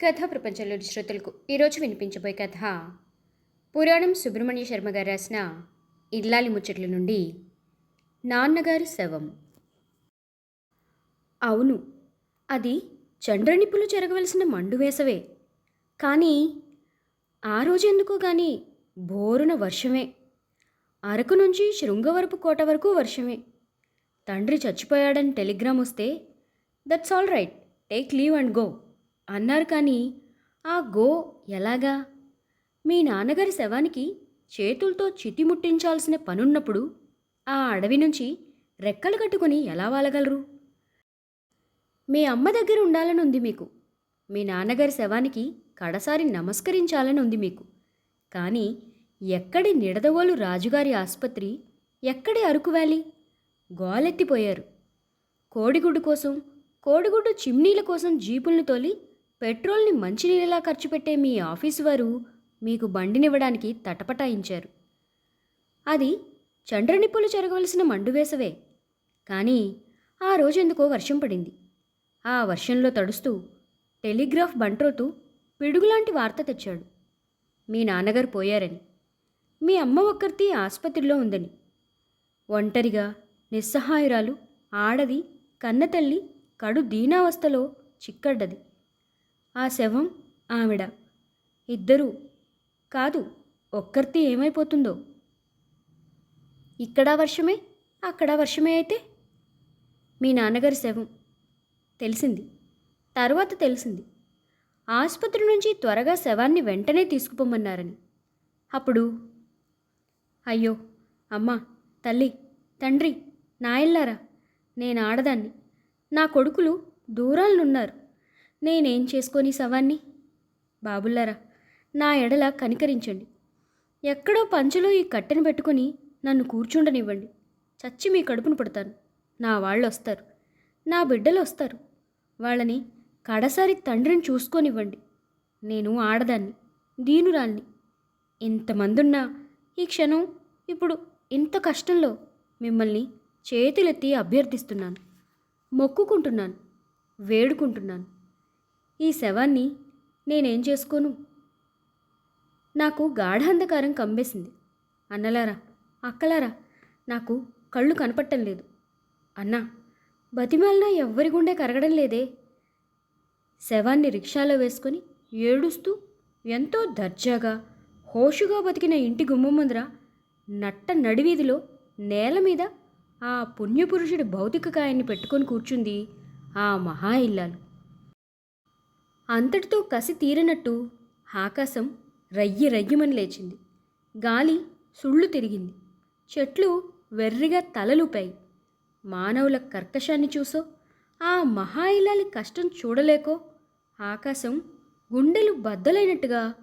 కథా ప్రపంచంలోని శ్రోతలకు ఈరోజు వినిపించబోయే కథ పురాణం సుబ్రహ్మణ్య శర్మ గారు రాసిన ఇల్లాలి ముచ్చట్ల నుండి నాన్నగారి శవం. అవును అది చండ్రనిప్పులు జరగవలసిన మండు వేసవే. కానీ ఆ రోజు ఎందుకో కానీ బోరున వర్షమే. అరకు నుంచి శృంగవరపు కోట వరకు వర్షమే. తండ్రి చచ్చిపోయాడని టెలిగ్రామ్ వస్తే that's all right take leave and go. అన్నారు కానీ ఆ గో ఎలాగా? మీ నాన్నగారి శవానికి చేతులతో చితి ముట్టించాల్సిన పనున్నప్పుడు ఆ అడవి నుంచి రెక్కలు కట్టుకొని ఎలా వాలగలరు? మీ అమ్మ దగ్గర ఉండాలని ఉంది మీకు. మీ నాన్నగారి శవానికి కడసారి నమస్కరించాలని ఉంది మీకు. కానీ ఎక్కడి నిడదవోలు రాజుగారి ఆసుపత్రి ఎక్కడి అరకు వ్యాలీ? గోలెత్తిపోయారు. కోడిగుడ్డు కోసం కోడిగుడ్డు చిమ్నీల కోసం జీపుల్ని తోలి పెట్రోల్ని మంచినీళ్ళలా ఖర్చు పెట్టే మీ ఆఫీసు వారు మీకు బండినివ్వడానికి తటపటాయించారు. అది చండ్రనిప్పులు జరగవలసిన మండువేసవే కానీ ఆ రోజెందుకో వర్షం పడింది. ఆ వర్షంలో తడుస్తూ టెలిగ్రాఫ్ బంట్రోతు పిడుగులాంటి వార్త తెచ్చాడు. మీ నాన్నగారు పోయారని. మీ అమ్మ ఒక్కరితి ఆసుపత్రిలో ఉందని. ఒంటరిగా నిస్సహాయురాలు ఆడది కన్నతల్లి కడు దీనావస్థలో చిక్కడ్డది. ఆ శవం ఆవిడ. ఇద్దరూ కాదు ఒక్కరితి ఏమైపోతుందో? ఇక్కడ వర్షమే అక్కడ వర్షమే అయితే? మీ నాన్నగారి శవం. తెలిసింది. తర్వాత తెలిసింది. ఆసుపత్రి నుంచి త్వరగా శవాన్ని వెంటనే తీసుకుపోమన్నారని. అప్పుడు అయ్యో అమ్మా తల్లి తండ్రి నాయల్లారా నేను ఆడదాన్ని. నా కొడుకులు దూరాలనున్నారు. నేనేం చేసుకొని సవాన్ని? బాబుల్లారా నా ఎడల కనికరించండి. ఎక్కడో పంచలో ఈ కట్టెను పెట్టుకుని నన్ను కూర్చుండనివ్వండి. చచ్చి మీ కడుపును పడతాను. నా వాళ్ళు వస్తారు నా బిడ్డలు వస్తారు వాళ్ళని కడసారి తండ్రిని చూసుకొనివ్వండి. నేను ఆడదాన్ని దీనురాల్ని. ఇంతమందున్నా ఈ క్షణం ఇప్పుడు ఇంత కష్టంలో మిమ్మల్ని చేతులెత్తి అభ్యర్థిస్తున్నాను. మొక్కుకుంటున్నాను. వేడుకుంటున్నాను. ఈ శవాన్ని నేనేం చేసుకోను? నాకు గాఢాంధకారం కమ్మేసింది అన్నలారా అక్కలారా నాకు కళ్ళు కనపట్టం లేదు. అన్నా బతిమాలినా ఎవ్వరి గుండె కరగడం లేదే. శవాన్ని రిక్షాలో వేసుకొని ఏడుస్తూ ఎంతో దర్జాగా హోషుగా బతికిన ఇంటి గుమ్మం ముందర నట్ట నడివీధిలో నేల మీద ఆ పుణ్యపురుషుడి భౌతిక కాయాన్ని పెట్టుకొని కూర్చుంది ఆ మహా ఇల్లాలు. అంతటితో కసి తీరినట్టు ఆకాశం రయ్యి రయ్యమని లేచింది. గాలి సుళ్ళు తిరిగింది. చెట్లు వెర్రిగా తలలుపాయి. మానవుల కర్కశాన్ని చూసో ఆ మహా కష్టం చూడలేకో ఆకాశం గుండెలు బద్దలైనట్టుగా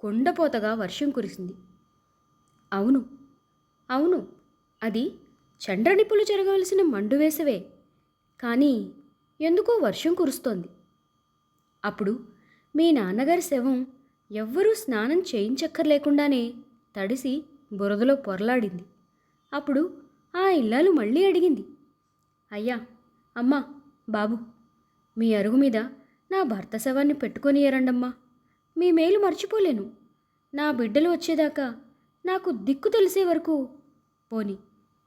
కొండపోతగా వర్షం కురిసింది. అవును అవును అది చండ్రనిప్పులు జరగవలసిన మండువేసవే. కానీ ఎందుకో వర్షం కురుస్తోంది. అప్పుడు మీ నాన్నగారి శవం ఎవ్వరూ స్నానం చేయించక్కర్లేకుండానే తడిసి బురదలో పొరలాడింది. అప్పుడు ఆ ఇల్లాలు మళ్ళీ అడిగింది. అయ్యా అమ్మా బాబు మీ అరుగు మీద నా భర్త శవాన్ని పెట్టుకొని ఎరండమ్మా మీ మేలు మర్చిపోలేను. నా బిడ్డలు వచ్చేదాకా నాకు దిక్కు తెలిసే వరకు పోని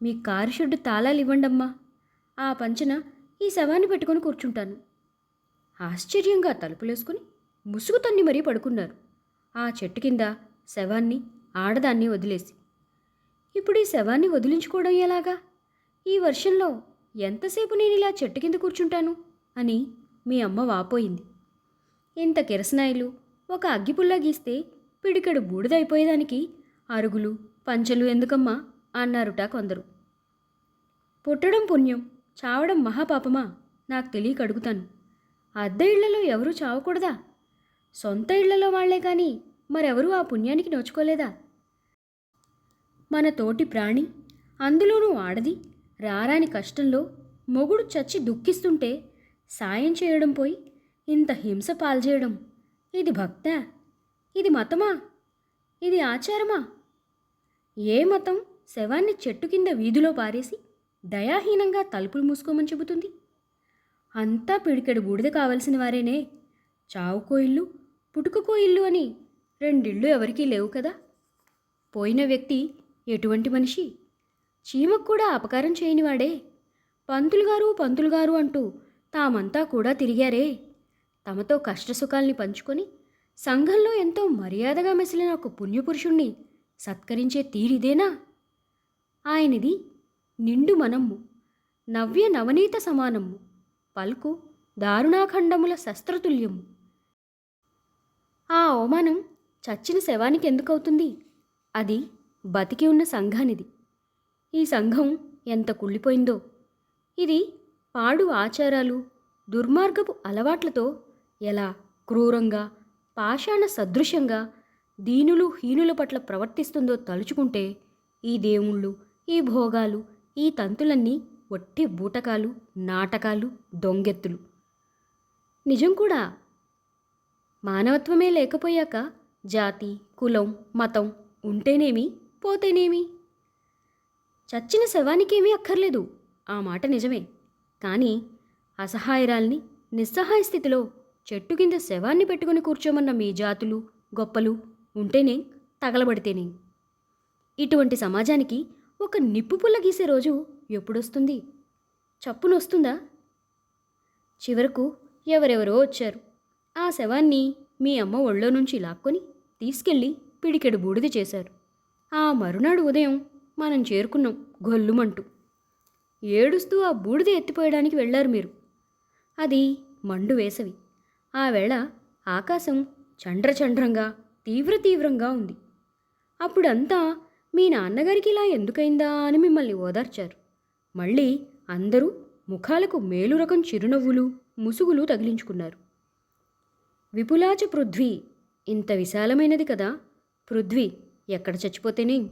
మీ కారు షెడ్డు తాళాలు ఇవ్వండమ్మా ఆ పంచన ఈ శవాన్ని పెట్టుకొని కూర్చుంటాను. ఆశ్చర్యంగా తలుపులేసుకుని ముసుగు తన్ని మరీ పడుకున్నారు. ఆ చెట్టు కింద శవాన్ని ఆడదాన్ని వదిలేసి. ఇప్పుడు ఈ శవాన్ని వదిలించుకోవడం ఎలాగా? ఈ వర్షంలో ఎంతసేపు నేను ఇలా చెట్టు కింద కూర్చుంటాను? అని మీ అమ్మ వాపోయింది. ఇంత కిరసనాయిలు ఒక అగ్గిపుల్ల గీస్తే పిడికెడు బూడిదైపోయేదానికి అరుగులు పంచలు ఎందుకమ్మా అన్నారుట కొందరు. పుట్టడం పుణ్యం చావడం మహాపాపమా? నాకు తెలియక అడుగుతాను. అద్దె ఇళ్ళలో ఎవరూ చావకూడదా? సొంత ఇళ్ళలో వాళ్ళే కానీ మరెవరూ ఆ పుణ్యానికి నోచుకోలేదా? మన తోటి ప్రాణి అందులోనూ ఆడది రారాని కష్టంలో మొగుడు చచ్చి దుఃఖిస్తుంటే సాయం చేయడం పోయి ఇంత హింస పాల్చేయడం ఇది భక్తా? ఇది మతమా? ఇది ఆచారమా? ఏ మతం శవాన్ని చెట్టు కింద వీధిలో పారేసి దయాహీనంగా తలుపులు మూసుకోమని చెబుతుంది? అంతా పిడికెడు బూడిద కావలసిన వారేనే. చావుకో ఇల్లు పుట్టుకకో ఇల్లు అని రెండిళ్ళు ఎవరికీ లేవు కదా. పోయిన వ్యక్తి ఎటువంటి మనిషి? చీమకు కూడా అపకారం చేయనివాడే పంతులు గారు పంతులు గారు అంటూ తామంతా కూడా తిరిగారే. తమతో కష్టసుఖాల్ని పంచుకొని సంఘంలో ఎంతో మర్యాదగా మెసిలిన ఒక పుణ్యపురుషుణ్ణి సత్కరించే తీరిదేనా? ఆయనది నిండు మనమ్ము నవ్య నవనీత సమానమ్ము. పలుకు దారుణాఖండముల శస్త్రతుల్యము. ఆ అవమానం చచ్చిన శవానికి ఎందుకవుతుంది అది బతికి ఉన్న సంఘానిది. ఈ సంఘం ఎంత కుళ్ళిపోయిందో. ఇది పాడు ఆచారాలు దుర్మార్గపు అలవాట్లతో ఎలా క్రూరంగా పాషాణ సదృశ్యంగా దీనులు హీనుల పట్ల ప్రవర్తిస్తుందో తలుచుకుంటే ఈ దేవుళ్ళు ఈ భోగాలు ఈ తంతులన్నీ ఒట్టి బూటకాలు నాటకాలు దొంగెత్తులు. నిజం కూడా. మానవత్వమే లేకపోయాక జాతి కులం మతం ఉంటేనేమి పోతేనేమి? చచ్చిన శవానికేమీ అక్కర్లేదు. ఆ మాట నిజమే. కానీ అసహాయరాల్ని నిస్సహాయ స్థితిలో చెట్టు కింద శవాన్ని పెట్టుకుని కూర్చోమన్న మీ జాతులు గొప్పలు ఉంటేనే తగలబడితేనే? ఇటువంటి సమాజానికి ఒక నిప్పు పుల్ల గీసే రోజు ఎప్పుడొస్తుంది? చప్పునొస్తుందా? చివరకు ఎవరెవరో వచ్చారు. ఆ శవాన్ని మీ అమ్మ ఒళ్ళో నుంచి లాక్కొని తీసుకెళ్ళి పిడికెడు బూడిద చేశారు. ఆ మరునాడు ఉదయం మనం చేరుకున్నాం గొల్లుమంటూ. ఏడుస్తూ ఆ బూడిద ఎత్తిపోయడానికి వెళ్ళారు మీరు. అది మండు వేసవి. ఆ వేళ ఆకాశం చండ్రచండ్రంగా తీవ్ర తీవ్రంగా ఉంది. అప్పుడంతా మీ నాన్నగారికి ఇలా ఎందుకైందా అని మిమ్మల్ని ఓదార్చారు. మళ్ళీ అందరూ ముఖాలకు మేలు రకం చిరునవ్వులు ముసుగులు తగిలించుకున్నారు. విపులాచ పృథ్వీ ఇంత విశాలమైనది కదా. పృథ్వీ ఎక్కడ చచ్చిపోతేనే?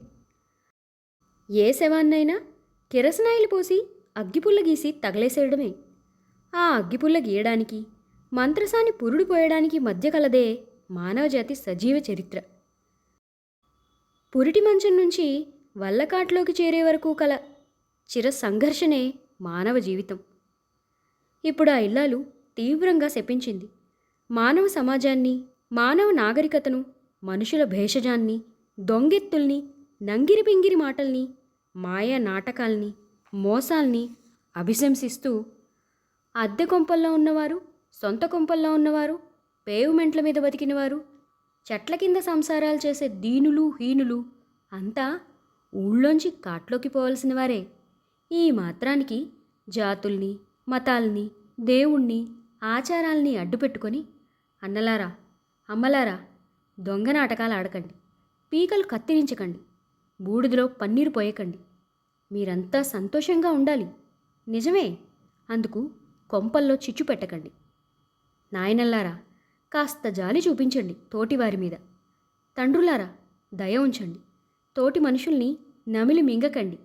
ఏ శవాన్నైనా కిరసనాయిలు పోసి అగ్గిపుల్ల గీసి తగలేసేయడమే. ఆ అగ్గిపుల్ల గీయడానికి మంత్రసాని పురుడు పోయడానికి మధ్య కలదే మానవజాతి సజీవ చరిత్ర. పురిటి మంచం నుంచి వల్లకాట్లోకి చేరే వరకు కల చిర సంఘర్షణే మానవ జీవితం. ఇప్పుడు ఆ ఇల్లాలు తీవ్రంగా శపించింది. మానవ సమాజాన్ని మానవ నాగరికతను మనుషుల భేషజాన్ని దొంగెత్తుల్ని నంగిరి పింగిరి మాటల్ని మాయా నాటకాల్ని మోసాల్ని అభిశంసిస్తూ అద్దె కొంపల్లో ఉన్నవారు సొంత కొంపల్లో ఉన్నవారు పేవ్మెంట్ల మీద బతికినవారు చెట్ల కింద సంసారాలు చేసే దీనులు హీనులు అంతా ఊళ్ళోంచి కాట్లోకి పోవలసిన వారే. ఈ మాత్రానికి జాతుల్ని మతాల్ని దేవుణ్ణి ఆచారాల్ని అడ్డుపెట్టుకొని అన్నలారా అమ్మలారా దొంగ నాటకాలు ఆడకండి. పీకలు కత్తిరించకండి. బూడిదలో పన్నీరు పోయకండి. మీరంతా సంతోషంగా ఉండాలి. నిజమే? అందుకు కొంపల్లో చిచ్చు పెట్టకండి. నాయనల్లారా కాస్త జాలి చూపించండి తోటివారి మీద. తండ్రులారా దయ ఉంచండి. తోటి మనుషుల్ని నమిలి మింగకండి.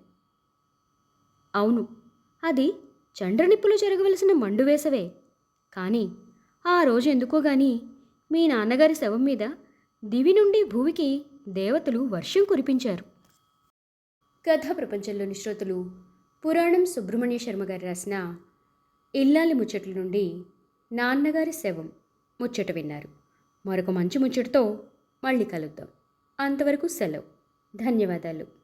అవును. అది చండ్రనిప్పులు జరగవలసిన మండు వేసవే కానీ ఆ రోజు ఎందుకో గాని మీ నాన్నగారి శవం మీద దివి నుండి భూమికి దేవతలు వర్షం కురిపించారు. కథా ప్రపంచంలోని శ్రోతలు పురాణం సుబ్రహ్మణ్య శర్మ గారు రాసిన ఇల్లాలి ముచ్చట్ల నుండి నాన్నగారి శవం ముచ్చట విన్నారు. మరొక మంచి ముచ్చటతో మళ్ళీ కలుద్దాం. అంతవరకు సెలవు. ధన్యవాదాలు.